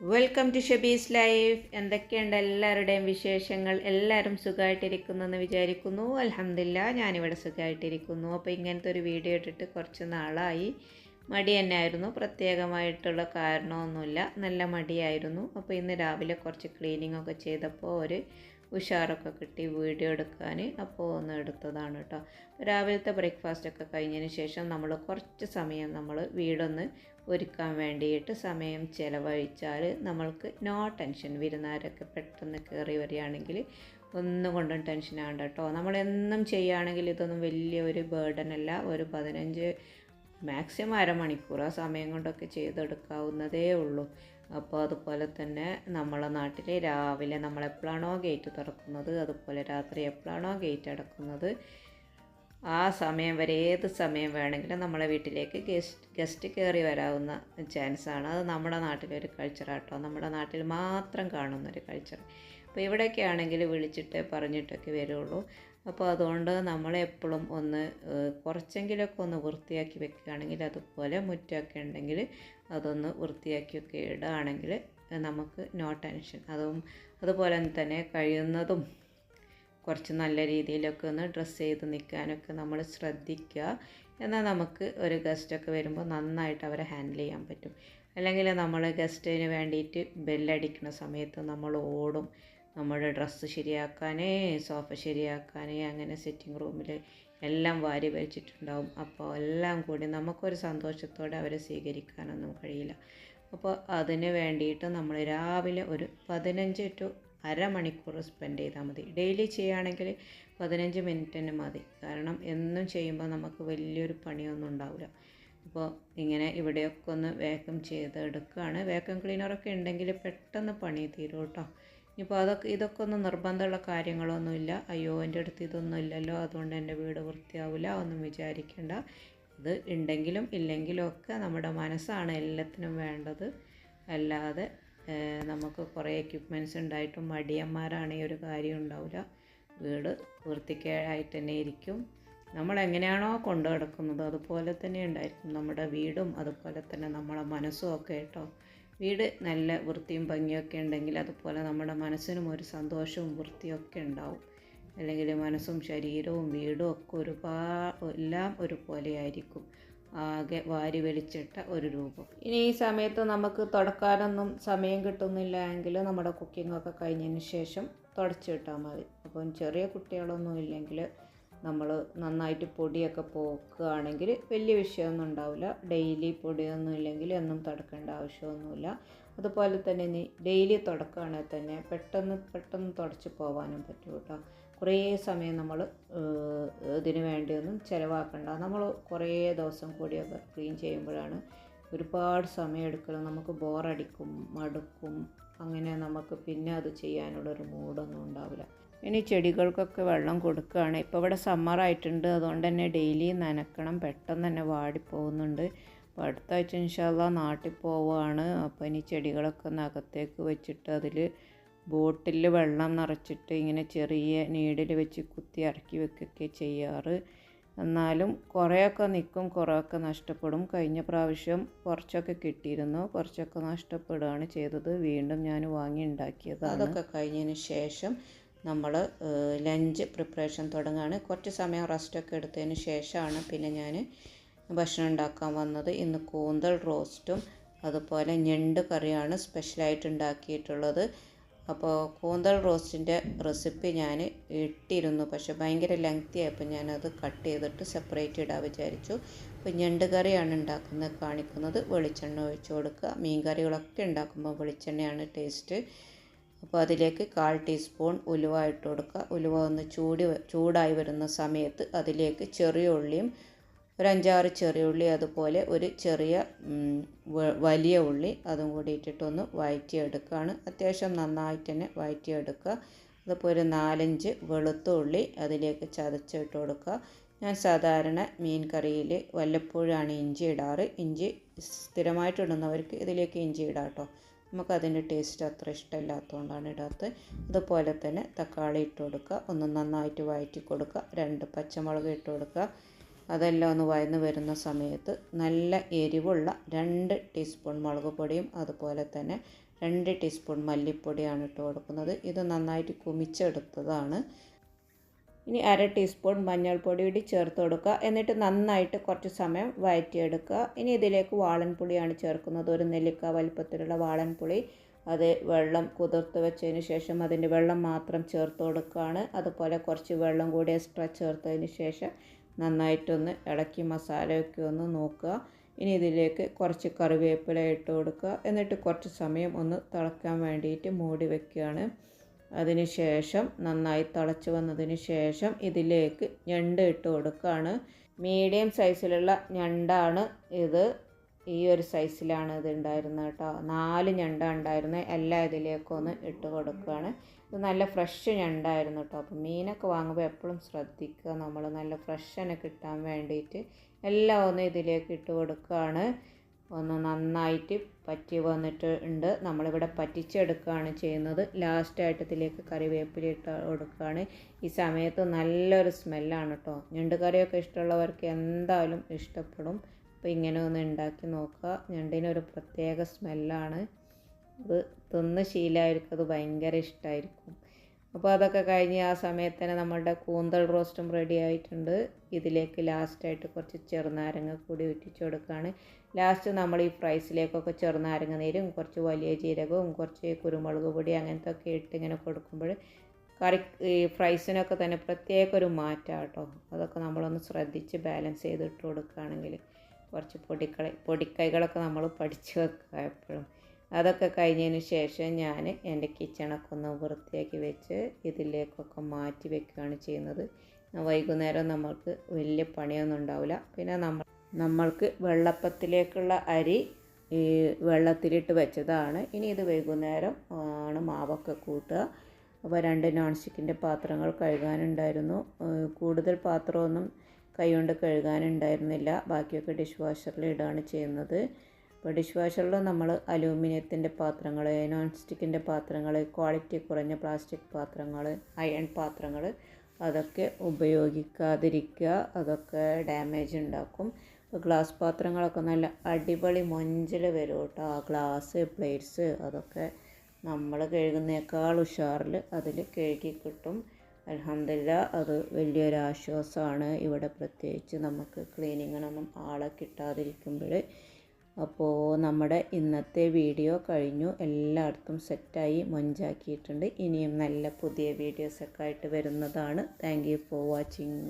Welcome to ഷബീസ് life എന്തൊക്കെയുണ്ട് എല്ലാവരുടെയും വിശേഷങ്ങൾ? എല്ലാവരും സുഖമായിട്ടിരിക്കുന്നു എന്ന് വിചാരിക്കുന്നു. അലഹമില്ല ഞാനിവിടെ സുഖമായിട്ടിരിക്കുന്നു. അപ്പോൾ ഇങ്ങനത്തെ ഒരു വീഡിയോ ഇട്ടിട്ട് കുറച്ച് നാളായി. മടി തന്നെയായിരുന്നു. പ്രത്യേകമായിട്ടുള്ള കാരണമൊന്നുമില്ല. നല്ല മടിയായിരുന്നു. അപ്പോൾ ഇന്ന് രാവിലെ കുറച്ച് ക്ലീനിങ് ഒക്കെ ചെയ്തപ്പോൾ ഒരു ഉഷാറൊക്കെ കിട്ടി വീഡിയോ എടുക്കാൻ. അപ്പോൾ ഒന്ന് എടുത്തതാണ് കേട്ടോ. രാവിലത്തെ ബ്രേക്ക്ഫാസ്റ്റ് ഒക്കെ കഴിഞ്ഞതിന് ശേഷം നമ്മൾ കുറച്ച് സമയം നമ്മൾ വീടൊന്ന് ഒരുക്കാൻ വേണ്ടിയിട്ട് സമയം ചിലവഴിച്ചാൽ നമ്മൾക്ക് നോ ടെൻഷൻ വിരുന്നാരൊക്കെ പെട്ടെന്ന് കയറി വരികയാണെങ്കിൽ ഒന്നും കൊണ്ടും ടെൻഷൻ ആവണ്ട കേട്ടോ. നമ്മളെന്നും ചെയ്യുകയാണെങ്കിൽ ഇതൊന്നും വലിയ ഒരു ബേർഡൻ അല്ല. ഒരു പതിനഞ്ച് മാക്സിമം അരമണിക്കൂർ ആ സമയം കൊണ്ടൊക്കെ ചെയ്തെടുക്കാവുന്നതേ ഉള്ളൂ. അപ്പോൾ അതുപോലെ തന്നെ നമ്മളെ നാട്ടിൽ രാവിലെ നമ്മൾ എപ്പോഴാണോ ഗേറ്റ് തുറക്കുന്നത് അതുപോലെ രാത്രി എപ്പോഴാണോ ഗേറ്റ് അടക്കുന്നത് ആ സമയം വരെ ഏത് സമയം വേണമെങ്കിലും നമ്മളെ വീട്ടിലേക്ക് ഗസ്റ്റ് ഗസ്റ്റ് കയറി വരാവുന്ന ചാൻസാണ് അത് നമ്മുടെ നാട്ടിലൊരു കൾച്ചറാട്ടോ നമ്മുടെ നാട്ടിൽ മാത്രം കാണുന്നൊരു കൾച്ചർ അപ്പോൾ ഇവിടെയൊക്കെ ആണെങ്കിൽ വിളിച്ചിട്ട് പറഞ്ഞിട്ടൊക്കെ വരുള്ളൂ. അപ്പോൾ അതുകൊണ്ട് നമ്മളെപ്പോഴും ഒന്ന് കുറച്ചെങ്കിലൊക്കെ ഒന്ന് വൃത്തിയാക്കി വെക്കുകയാണെങ്കിൽ അതുപോലെ മുറ്റമൊക്കെ ഉണ്ടെങ്കിൽ അതൊന്ന് വൃത്തിയാക്കിയൊക്കെ ഇടുകയാണെങ്കിൽ നമുക്ക് നോ ടെൻഷൻ അതും അതുപോലെ തന്നെ കഴിയുന്നതും കുറച്ച് നല്ല രീതിയിലൊക്കെ ഒന്ന് ഡ്രസ്സ് ചെയ്ത് നിൽക്കാനൊക്കെ നമ്മൾ ശ്രദ്ധിക്കുക. എന്നാൽ നമുക്ക് ഒരു ഗസ്റ്റൊക്കെ വരുമ്പോൾ നന്നായിട്ട് അവരെ ഹാൻഡിൽ ചെയ്യാൻ പറ്റും. അല്ലെങ്കിൽ നമ്മൾ ഗസ്റ്റിന് വേണ്ടിയിട്ട് ബെല്ലടിക്കുന്ന സമയത്ത് നമ്മൾ ഓടും. നമ്മുടെ ഡ്രസ്സ് ശരിയാക്കാനേ സോഫ ശരിയാക്കാനേ അങ്ങനെ സിറ്റിംഗ് റൂമിൽ എല്ലാം വാരി വലിച്ചിട്ടുണ്ടാവും. അപ്പോൾ എല്ലാം കൂടി നമുക്കൊരു സന്തോഷത്തോടെ അവരെ സ്വീകരിക്കാനൊന്നും കഴിയില്ല. അപ്പോൾ അതിന് വേണ്ടിയിട്ട് നമ്മൾ രാവിലെ ഒരു പതിനഞ്ച് ടു അരമണിക്കൂർ സ്പെൻഡ് ചെയ്താൽ മതി. ഡെയിലി ചെയ്യുകയാണെങ്കിൽ പതിനഞ്ച് മിനിറ്റ് തന്നെ മതി. കാരണം എന്നും ചെയ്യുമ്പോൾ നമുക്ക് വലിയൊരു പണിയൊന്നും ഉണ്ടാവില്ല. അപ്പോൾ ഇങ്ങനെ ഇവിടെയൊക്കെ ഒന്ന് വേക്കം ചെയ്ത് എടുക്കുകയാണ് വേക്കം ക്ലീനറൊക്കെ ഉണ്ടെങ്കിൽ പെട്ടെന്ന് പണി തീരും കേട്ടോ. ഇപ്പോൾ അതൊക്കെ ഇതൊക്കെ ഒന്നും നിർബന്ധമുള്ള കാര്യങ്ങളൊന്നുമില്ല. അയ്യോ എന്റെ അടുത്ത് ഇതൊന്നും ഇല്ലല്ലോ അതുകൊണ്ട് എന്റെ വീട് വൃത്തിയാവില്ല ഒന്നും വിചാരിക്കേണ്ട. ഇത് ഉണ്ടെങ്കിലും ഇല്ലെങ്കിലും ഒക്കെ നമ്മുടെ മനസ്സാണ് എല്ലാത്തിനും വേണ്ടത്. അല്ലാതെ നമുക്ക് കുറേ എക്യുപ്മെന്റ്സ് ഉണ്ടായിട്ടും മടിയന്മാരാണ് ഈ ഒരു കാര്യം ഉണ്ടാവില്ല വീട് വൃത്തിക്കേടായിട്ട് തന്നെ ഇരിക്കും. നമ്മൾ എങ്ങനെയാണോ കൊണ്ടു കിടക്കുന്നത് അതുപോലെ തന്നെ ഉണ്ടായിരിക്കും. നമ്മുടെ വീടും അതുപോലെ തന്നെ നമ്മളെ മനസ്സും ഒക്കെ കേട്ടോ. വീട് നല്ല വൃത്തിയും ഭംഗിയൊക്കെ ഉണ്ടെങ്കിൽ അതുപോലെ നമ്മുടെ മനസ്സിനും ഒരു സന്തോഷവും വൃത്തിയൊക്കെ ഉണ്ടാവും. അല്ലെങ്കിൽ മനസ്സും ശരീരവും വീടും ഒക്കെ ഒരുപാട് എല്ലാം ഒരുപോലെയായിരിക്കും ആകെ വാരി വലിച്ചിട്ട ഒരു രൂപം. ഇനി ഈ സമയത്ത് നമുക്ക് തുടക്കാനൊന്നും സമയം കിട്ടുന്നില്ല എങ്കിൽ നമ്മുടെ കുക്കിങ്ങൊക്കെ കഴിഞ്ഞതിന് ശേഷം തുടച്ചിട്ടാൽ മതി. അപ്പം ചെറിയ കുട്ടികളൊന്നും ഇല്ലെങ്കിൽ നമ്മൾ നന്നായിട്ട് പൊടിയൊക്കെ പോക്കുകയാണെങ്കിൽ വലിയ വിഷയമൊന്നും ഉണ്ടാവില്ല. ഡെയിലി പൊടിയൊന്നും ഇല്ലെങ്കിൽ എന്നും തുടക്കേണ്ട ആവശ്യമൊന്നുമില്ല. അതുപോലെ തന്നെ ഇനി ഡെയിലി തുടക്കുകയാണെങ്കിൽ തന്നെ പെട്ടെന്ന് പെട്ടെന്ന് തുടച്ച് പോകാനും പറ്റും കേട്ടോ. കുറേ സമയം നമ്മൾ ഇതിന് വേണ്ടിയൊന്നും ചിലവാക്കണ്ട. നമ്മൾ കുറേ ദിവസം കൂടിയൊക്കെ ക്ലീൻ ചെയ്യുമ്പോഴാണ് ഒരുപാട് സമയം എടുക്കലും. നമുക്ക് ബോറടിക്കും മടുക്കും. അങ്ങനെ നമുക്ക് പിന്നെ അത് ചെയ്യാനുള്ളൊരു മൂഡൊന്നും ഉണ്ടാവില്ല. ഇനി ചെടികൾക്കൊക്കെ വെള്ളം കൊടുക്കുകയാണ്. ഇപ്പോൾ ഇവിടെ സമ്മറായിട്ടുണ്ട് അതുകൊണ്ട് തന്നെ ഡെയിലി നനക്കണം. പെട്ടെന്ന് തന്നെ വാടിപ്പോകുന്നുണ്ട് അപ്പോൾ അടുത്ത ആഴ്ച ഇൻഷാല്ല നാട്ടിൽ പോവുകയാണ്. അപ്പോൾ ഇനി ചെടികളൊക്കെ ഒന്ന് അകത്തേക്ക് വെച്ചിട്ട് അതിൽ ബോട്ടിൽ വെള്ളം നിറച്ചിട്ട് ഇങ്ങനെ ചെറിയ നീഡിൽ വെച്ച് കുത്തി ഇറക്കി വെക്കുകയൊക്കെ ചെയ്യാറ്. എന്നാലും കുറേയൊക്കെ നിൽക്കും കുറേയൊക്കെ നഷ്ടപ്പെടും. കഴിഞ്ഞ പ്രാവശ്യം കുറച്ചൊക്കെ കിട്ടിയിരുന്നു. കുറച്ചൊക്കെ നഷ്ടപ്പെടുകയാണ് ചെയ്തത്. വീണ്ടും ഞാൻ വാങ്ങി ഉണ്ടാക്കിയത് അതൊക്കെ കഴിഞ്ഞതിന് ശേഷം നമ്മൾ ലഞ്ച് പ്രിപ്പറേഷൻ തുടങ്ങുകയാണ് കുറച്ച് സമയം റെസ്റ്റൊക്കെ എടുത്തതിന് ശേഷമാണ് പിന്നെ ഞാൻ ഭക്ഷണം ഉണ്ടാക്കാൻ വന്നത്. ഇന്ന് കൂന്തൽ റോസ്റ്റും അതുപോലെ ഞണ്ട് കറിയാണ് സ്പെഷ്യലായിട്ട് ഉണ്ടാക്കിയിട്ടുള്ളത്. അപ്പോൾ കൂന്തൽ റോസ്റ്റിന്റെ റെസിപ്പി ഞാൻ ഇട്ടിരുന്നു. പക്ഷെ ഭയങ്കര ലെങ്തി ആയപ്പോൾ ഞാനത് കട്ട് ചെയ്തിട്ട് സെപ്പറേറ്റ് ഇടാൻ വിചാരിച്ചു. അപ്പോൾ ഞണ്ട് കറിയാണ് ഉണ്ടാക്കുന്നത് കാണിക്കുന്നത്. വെളിച്ചെണ്ണ ഒഴിച്ചു കൊടുക്കുക. മീൻ കറികളൊക്കെ ഉണ്ടാക്കുമ്പോൾ വെളിച്ചെണ്ണയാണ് ടേസ്റ്റ് അപ്പോൾ അതിലേക്ക് കാൽ ടീസ്പൂൺ ഉലുവ ഇട്ട് കൊടുക്കുക. ഉലുവ ഒന്ന് ചൂടി ചൂടായി വരുന്ന സമയത്ത് അതിലേക്ക് ചെറിയ ഉള്ളിയും ഒരു അഞ്ചാറ് ചെറിയ ഉള്ളി അതുപോലെ ഒരു ചെറിയ വലിയ ഉള്ളി അതും കൂടി ഇട്ടിട്ടൊന്ന് വഴറ്റിയെടുക്കുകയാണ്. അത്യാവശ്യം നന്നായിട്ട് തന്നെ വഴറ്റിയെടുക്കുക. അതിപ്പോൾ ഒരു നാലഞ്ച് വെളുത്ത ഉള്ളി അതിലേക്ക് ചതച്ചിട്ട് കൊടുക്കുക. ഞാൻ സാധാരണ മീൻ കറിയിൽ വല്ലപ്പോഴാണ് ഇഞ്ചി ഇടാറ്. ഇഞ്ചി സ്ഥിരമായിട്ട് ഇടുന്നവർക്ക് ഇതിലേക്ക് ഇഞ്ചി ഇടാം കേട്ടോ. നമുക്കതിന്റെ ടേസ്റ്റ് അത്ര ഇഷ്ടമില്ലാത്തതുകൊണ്ടാണ് ഇടാത്തത്. അതുപോലെ തന്നെ തക്കാളി ഇട്ട് കൊടുക്കുക. ഒന്ന് നന്നായിട്ട് വഴറ്റി കൊടുക്കുക. രണ്ട് പച്ചമുളക് ഇട്ട് കൊടുക്കുക. അതെല്ലാം ഒന്ന് വയന്ന് വരുന്ന സമയത്ത് നല്ല എരിവുള്ള രണ്ട് ടീസ്പൂൺ മുളക് പൊടിയും അതുപോലെ തന്നെ രണ്ട് ടീസ്പൂൺ മല്ലിപ്പൊടിയാണ് ഇട്ട് കൊടുക്കുന്നത്. ഇത് നന്നായിട്ട് കുമിച്ചെടുത്തതാണ്. ഇനി അര ടീസ്പൂൺ മഞ്ഞൾപ്പൊടി കൂടി ചേർത്ത് കൊടുക്കുക. എന്നിട്ട് നന്നായിട്ട് കുറച്ച് സമയം വഴറ്റിയെടുക്കുക ഇനി ഇതിലേക്ക് വാളൻപുളിയാണ് ചേർക്കുന്നത്. ഒരു നെല്ലിക്ക വലിപ്പത്തിലുള്ള വാളൻപുളി. അത് വെള്ളം കുതിർത്ത് വെച്ചതിന് ശേഷം അതിന്റെ വെള്ളം മാത്രം ചേർത്ത് കൊടുക്കുകയാണ്. അതുപോലെ കുറച്ച് വെള്ളം കൂടി എക്സ്ട്രാ ചേർത്തതിന് ശേഷം നന്നായിട്ടൊന്ന് ഇളക്കി മസാലയൊക്കെ ഒന്ന് നോക്കുക. ഇനി ഇതിലേക്ക് കുറച്ച് കറിവേപ്പില ഇട്ട് കൊടുക്കുക. എന്നിട്ട് കുറച്ച് സമയം ഒന്ന് തിളക്കാൻ വേണ്ടിയിട്ട് മൂടി വെക്കുകയാണ്. അതിന് ശേഷം നന്നായി തിളച്ച് വന്നതിന് ശേഷം ഇതിലേക്ക് ഞണ്ട് ഇട്ട് കൊടുക്കുകയാണ്. മീഡിയം സൈസിലുള്ള ഞണ്ടാണ് ഇത്. ഈ ഒരു സൈസിലാണ് ഇത് ഉണ്ടായിരുന്നത് കേട്ടോ. നാല് ഞണ്ട ഉണ്ടായിരുന്നത്. എല്ലാം ഇതിലേക്കൊന്ന് ഇട്ട് കൊടുക്കുകയാണ്. ഇത് നല്ല ഫ്രഷ് ഞണ്ടായിരുന്നു കേട്ടോ. അപ്പോൾ മീനൊക്കെ വാങ്ങുമ്പോൾ എപ്പോഴും ശ്രദ്ധിക്കുക. നമ്മൾ നല്ല ഫ്രഷ് തന്നെ കിട്ടാൻ വേണ്ടിയിട്ട് എല്ലാം ഒന്ന് ഇതിലേക്ക് ഇട്ട് കൊടുക്കുകയാണ്. ഒന്ന് നന്നായിട്ട് പറ്റി വന്നിട്ട് ഉണ്ട്. നമ്മളിവിടെ പറ്റിച്ചെടുക്കുകയാണ് ചെയ്യുന്നത്. ലാസ്റ്റായിട്ട് ഇതിലേക്ക് കറിവേപ്പില ഇട്ട് കൊടുക്കുകയാണ്. ഈ സമയത്ത് നല്ലൊരു സ്മെല്ലാണ് കേട്ടോ ഞണ്ട് കറിയൊക്കെ ഇഷ്ടമുള്ളവർക്ക് എന്തായാലും ഇഷ്ടപ്പെടും. അപ്പോൾ ഇങ്ങനെ ഒന്ന് ഉണ്ടാക്കി നോക്കുക. ഞണ്ടിനൊരു പ്രത്യേക സ്മെല്ലാണ് അത് തിന്ന് ശീലമായിരിക്കും. അത് ഭയങ്കര ഇഷ്ടമായിരിക്കും അപ്പോൾ അതൊക്കെ കഴിഞ്ഞ് ആ സമയത്ത് തന്നെ നമ്മളുടെ കൂന്തൽ റോസ്റ്റും റെഡി ആയിട്ടുണ്ട്. ഇതിലേക്ക് ലാസ്റ്റായിട്ട് കുറച്ച് ചെറുനാരങ്ങ കൂടി ഒറ്റിച്ച് കൊടുക്കുകയാണ്. ലാസ്റ്റ് നമ്മൾ ഈ ഫ്രൈസിലേക്കൊക്കെ ചെറുനാരങ്ങ നീരും കുറച്ച് വലിയ ജീരകവും കുറച്ച് കുരുമുളക് പൊടി അങ്ങനത്തെ ഒക്കെ ഇട്ട് ഇങ്ങനെ കൊടുക്കുമ്പോൾ കറി ഈ ഫ്രൈസിനൊക്കെ തന്നെ പ്രത്യേക ഒരു മാറ്റം കേട്ടോ അതൊക്കെ നമ്മളൊന്ന് ശ്രദ്ധിച്ച് ബാലൻസ് ചെയ്തിട്ട് കൊടുക്കുകയാണെങ്കിൽ കുറച്ച് പൊടിക്കള പൊടിക്കൈകളൊക്കെ നമ്മൾ പഠിച്ചു വെക്കുക എപ്പോഴും. അതൊക്കെ കഴിഞ്ഞതിന് ശേഷം ഞാൻ എന്റെ കിച്ചണൊക്കെ ഒന്ന് വൃത്തിയാക്കി വെച്ച് ഇതിലേക്കൊക്കെ മാറ്റി വെക്കുകയാണ് ചെയ്യുന്നത്. വൈകുന്നേരം നമ്മൾക്ക് വലിയ പണിയൊന്നും ഉണ്ടാവില്ല. പിന്നെ നമ്മൾ നമ്മൾക്ക് വെള്ളപ്പത്തിലേക്കുള്ള അരി ഈ വെള്ളത്തിലിട്ട് വെച്ചതാണ്. ഇനി ഇത് വൈകുന്നേരം ആണ് മാവൊക്കെ കൂട്ടുക. അപ്പോൾ രണ്ട് നോൺ സ്റ്റിക്കിന്റെ പാത്രങ്ങൾ കഴുകാനുണ്ടായിരുന്നു. കൂടുതൽ പാത്രമൊന്നും കൈകൊണ്ട് കഴുകാനുണ്ടായിരുന്നില്ല. ബാക്കിയൊക്കെ ഡിഷ് വാഷറിൽ ഇടുകയാണ് ചെയ്യുന്നത്. അപ്പോൾ ഡിഷ് വാഷറിൽ നമ്മൾ അലൂമിനിയത്തിന്റെ പാത്രങ്ങൾ നോൺ സ്റ്റിക്കിന്റെ പാത്രങ്ങൾ ക്വാളിറ്റി കുറഞ്ഞ പ്ലാസ്റ്റിക് പാത്രങ്ങൾ അയൺ പാത്രങ്ങൾ അതൊക്കെ ഉപയോഗിക്കാതിരിക്കുക. അതൊക്കെ ഡാമേജ് ഉണ്ടാക്കും. ഇപ്പോൾ ഗ്ലാസ് പാത്രങ്ങളൊക്കെ നല്ല അടിപൊളി മൊഞ്ചൽ വരും കേട്ടോ ആ ഗ്ലാസ് പ്ലേറ്റ്സ് അതൊക്കെ നമ്മൾ കഴുകുന്നേക്കാൾ ഉഷാറിൽ അതിൽ കഴുകി കിട്ടും. അലഹമില്ല അത് വലിയൊരു ആശ്വാസമാണ് ഇവിടെ പ്രത്യേകിച്ച് നമുക്ക് ക്ലീനിങ്ങിനൊന്നും ആളെ കിട്ടാതിരിക്കുമ്പോൾ അപ്പോൾ നമ്മുടെ ഇന്നത്തെ വീഡിയോ കഴിഞ്ഞു. എല്ലായിടത്തും സെറ്റായി മൊഞ്ചാക്കിയിട്ടുണ്ട്. ഇനിയും നല്ല പുതിയ വീഡിയോസൊക്കെ ആയിട്ട് വരുന്നതാണ്. Thank for watching